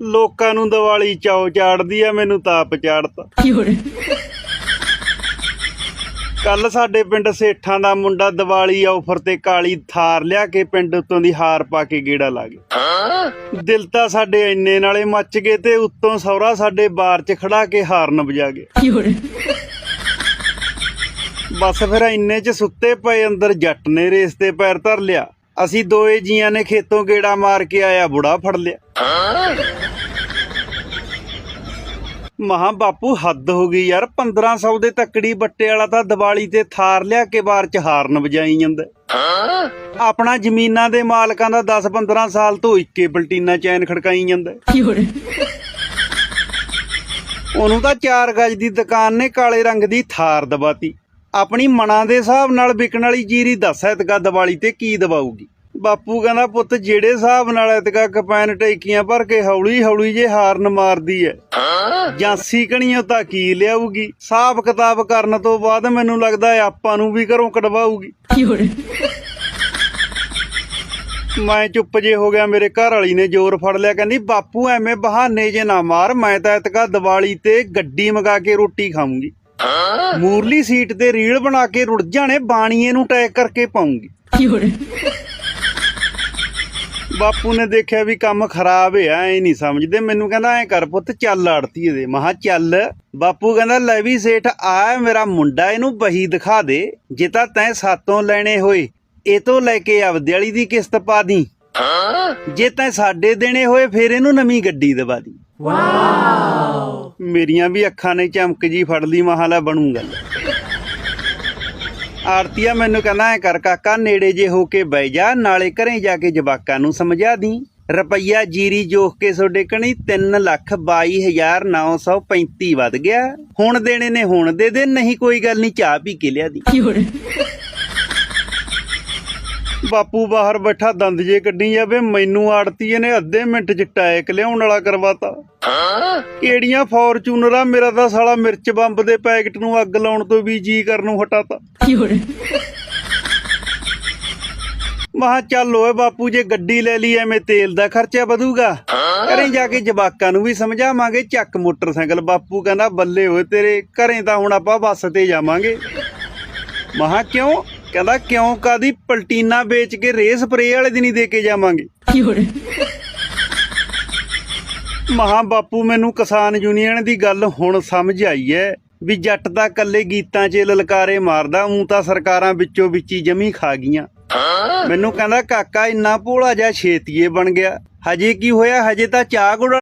ਲੋਕਾਂ ਨੂੰ ਦੀਵਾਲੀ ਚਾਉ ਚਾੜਦੀ ਆ ਮੈਨੂੰ ਤਾਪ ਚਾੜਤਾ। ਕੱਲ ਸਾਡੇ ਪਿੰਡ ਸੇਠਾਂ ਦਾ ਮੁੰਡਾ ਦੀਵਾਲੀ ਆਫਰ ਤੇ ਕਾਲੀ ਥਾਰ ਲਿਆ ਕੇ ਪਿੰਡ ਉਤੋਂ ਦੀ ਹਾਰ ਪਾ ਕੇ ਗੇੜਾ ਲਾ ਗਿਆ ਦਿਲ ਤਾਂ ਸਾਡੇ ਇੰਨੇ ਨਾਲੇ ਮੱਚ ਗਏ ਤੇ ਉੱਤੋਂ ਸੌਰਾ ਸਾਡੇ ਬਾਰ 'ਚ ਖੜਾ ਕੇ ਹਾਰਨ ਵਜਾ ਗਿਆ ਬਸ ਫਿਰ ਇੰਨੇ 'ਚ ਸੁੱਤੇ ਪਏ ਅੰਦਰ ਜੱਟ ਨੇ ਰੇਸ ਤੇ ਪੈਰ ਧਰ ਲਿਆ। ਅਸੀਂ ਦੋਏ ਜੀਆਂ ਨੇ ਖੇਤੋਂ ਗੇੜਾ ਮਾਰ ਕੇ ਆਇਆ ਬੁੜਾ ਫੜ ਲਿਆ। ਮਹਾ ਬਾਪੂ, ਹੱਦ ਹੋ ਗਈ ਯਾਰ। 1500 ਦੇ ਤੱਕੜੀ ਬੱਟੇ ਵਾਲਾ ਤਾਂ ਦੀਵਾਲੀ ਤੇ ਥਾਰ ਲਿਆ ਕੇ ਬਾਰ ਚ ਹਾਰਨ ਵਜਾਈ ਜਾਂਦਾ। ਆਪਣਾ ਜ਼ਮੀਨਾਂ ਦੇ ਮਾਲਕਾਂ ਦਾ 10-15 ਸਾਲ ਤੋਂ ਇੱਕੇ ਬਲਟੀਨਾ ਚੈਨ ਖੜਕਾਈ ਜਾਂਦਾ। ਉਹਨੂੰ ਤਾਂ 4 ਗਜ ਦੀ ਦੁਕਾਨ ਨੇ ਕਾਲੇ ਰੰਗ ਦੀ ਥਾਰ ਦਬਾਤੀ ਆਪਣੀ ਮਨਾਂ ਦੇ ਹਿਸਾਬ ਨਾਲ ਵਿਕਣ ਵਾਲੀ ਜੀਰੀ ਦੱਸ ਐਤਕਾ ਦੀਵਾਲੀ ਤੇ ਕੀ ਦਵਾਊਗੀ? ਬਾਪੂ ਕਹਿੰਦਾ ਪੁੱਤ ਜਿਹੜੇ ਹਿਸਾਬ ਨਾਲ ਇਤਕਾ ਕਪੈਨ ਟੇਕੀਆਂ ਭਰ ਕੇ ਹੌਲੀ ਹੌਲੀ ਜੇ ਹਾਰਨ ਮਾਰਦੀ ਐ ਜਾਂਸੀ ਕਣੀਆਂ ਤਾਂ ਕੀ ਲਿਆਊਗੀ? ਸਾਫ਼ ਕਿਤਾਬ ਕਰਨ ਤੋਂ ਬਾਅਦ ਮੈਨੂੰ ਲੱਗਦਾ ਆਪਾਂ ਨੂੰ ਵੀ ਘਰੋਂ ਕਢਵਾਊਗੀ। ਮੈਂ ਚੁੱਪ ਜੇ ਹੋ ਗਿਆ ਮੇਰੇ ਘਰ ਵਾਲੀ ਨੇ ਜ਼ੋਰ ਫੜ ਲਿਆ ਕਹਿੰਦੀ ਬਾਪੂ ਐਵੇਂ ਬਹਾਨੇ ਜੇ ਨਾ ਮਾਰ ਮੈਂ ਤਾਂ ਇਤਕਾ ਦੀਵਾਲੀ ਤੇ ਗੱਡੀ ਮਗਾ ਕੇ ਰੋਟੀ ਖਾਵਾਂਗੀ ਮੂਰਲੀ ਸੀਟ ਤੇ ਰੀਲ ਬਣਾ ਕੇ ਰੁੜ ਜਾਣੇ ਬਾਣੀਏ ਨੂੰ ਟੈਗ ਕਰਕੇ ਪਾਉਂਗੀ，ਬਾਪੂ ਨੇ ਦੇਖਿਆ ਵੀ ਕੰਮ ਖਰਾਬ ਹੈ ਐ ਨਹੀਂ ਸਮਝਦੇ। ਮੈਨੂੰ ਕਹਿੰਦਾ ਐ ਕਰ ਪੁੱਤ ਚੱਲ ਆੜਤੀ ਇਹਦੇ। ਮਹਾ ਚੱਲ। ਬਾਪੂ ਕਹਿੰਦਾ ਲੈ ਵੀ ਸੇਠ ਆ ਮੇਰਾ ਮੁੰਡਾ ਇਹਨੂੰ ਬਹੀ ਦਿਖਾ ਦੇ। ਜੇ ਤਾਂ ਤੈਂ ਸਾਤੋਂ ਲੈਣੇ ਹੋਏ ਇਹ ਤੋਂ ਲੈ ਕੇ ਆਪਦੇ ਵਾਲੀ ਦੀ ਕਿਸ਼ਤ ਪਾ ਦੀ। ਜੇ ਤੈਂ ਸਾਡੇ ਦੇਣੇ ਹੋਏ ਫੇਰ ਇਹਨੂੰ ਨਵੀਂ ਗੱਡੀ ਦਵਾ ਦੀ। ਵਾਓ। ਮੇਰੀਆਂ ਵੀ ਅੱਖਾਂ ਨੇ ਚਮਕ ਜੀ ਫੜ ਲਈ ਮਹਾਲਾ ਬਣੂ ਗੱਲ। ਆਰਤੀਆ ਮੈਨੂੰ ਕਹਿੰਦਾ ਐ ਕਰ ਕਾਕਾ ਨੇੜੇ ਜੇ ਹੋ ਕੇ ਬਹਿ ਜਾ ਨਾਲੇ ਘਰੇ ਜਾ ਕੇ ਜਵਾਕਾਂ ਨੂੰ ਸਮਝਾ ਦੀ। ਰੁਪਈਆ ਜੀਰੀ ਜੋਖ ਕੇ ਤੁਹਾਡੇ ਕਣੀ 3 ਲੱਖ 22935 ਵੱਧ ਗਿਆ। ਹੁਣ ਦੇਣੇ ਨੇ ਹੁਣ ਦੇ ਦੇ ਨਹੀਂ ਕੋਈ ਗੱਲ ਨਹੀਂ ਚਾਹ ਪੀ ਕੇ ਲਿਆ ਦੀ，ਬਾਪੂ ਬਾਹਰ ਬੈਠਾ ਦੰਦ ਜੇ ਕੱਢੀ ਜਾਵੇ ਮੈਨੂੰ ਆੜਤੀਏ ਨੇ ਅੱਧੇ ਮਿੰਟ ਚ ਟੈਕ ਲਿਆਉਣ ਵਾਲਾ ਕਰਵਾਤਾ। ਕਿਹੜੀਆਂ ਫੋਰਚੂਨਰਾਂ ਮੇਰਾ ਤਾਂ ਸਾਲਾ ਮਿਰਚ ਬੰਬ ਦੇ ਪੈਕਟ ਨੂੰ ਅੱਗ ਲਾਉਣ ਤੋਂ ਵੀ ਜੀ ਕਰਨ ਨੂੰ ਹਟਾਤਾ। ਮਹਾ ਚੱਲ ਓਏ ਬਾਪੂ ਜੇ ਗੱਡੀ ਲੈ ਲਈ ਐਵੇਂ ਤੇਲ ਦਾ ਖਰਚਾ ਵਧੂਗਾ। ਘਰੇ ਜਾ ਕੇ ਜਵਾਕਾਂ ਨੂੰ ਵੀ ਸਮਝਾਵਾਂਗੇ ਚੱਕ ਮੋਟਰਸਾਈਕਲ। ਬਾਪੂ ਕਹਿੰਦਾ ਬੱਲੇ ਓਏ ਤੇਰੇ ਘਰੇ ਤਾਂ ਹੁਣ ਆਪਾਂ ਬੱਸ ਤੇ ਜਾਵਾਂਗੇ। ਮਹਾ ਕਿਉਂ? ਕਹਿੰਦਾ ਕਿਉਂ ਕਾਦੀ ਪਲਟੀਨਾ ਵੇਚ ਕੇ ਰੇਸ ਸਪਰੇ ਵਾਲੇ ਦਿਨ ਹੀ ਦੇ ਕੇ ਜਾਵਾਂਗੇ।，ਮਹਾ ਬਾਪੂ ਮੈਨੂੰ ਕਿਸਾਨ ਯੂਨੀਅਨ ਦੀ ਗੱਲ ਹੁਣ ਸਮਝ ਆਈ ਐ ਵੀ ਜੱਟ ਤਾਂ ਕੱਲੇ ਗੀਤਾਂ 'ਚ ਲਲਕਾਰੇ ਮਾਰਦਾ ਉਂ ਤਾਂ ਸਰਕਾਰਾਂ ਵਿੱਚੋਂ ਵਿੱਚ ਹੀ ਜਮੀ ਖਾ ਗਈਆਂ। ਮੈਨੂੰ ਕਹਿੰਦਾ ਕਾਕਾ ਇੰਨਾ ਭੋਲਾ ਜਿਹਾ ਛੇਤੀਏ ਬਣ ਗਿਆ। ਹਜੇ ਕੀ ਹੋਇਆ? ਹਜੇ ਤਾਂ ਚਾਹ ਗੁੜ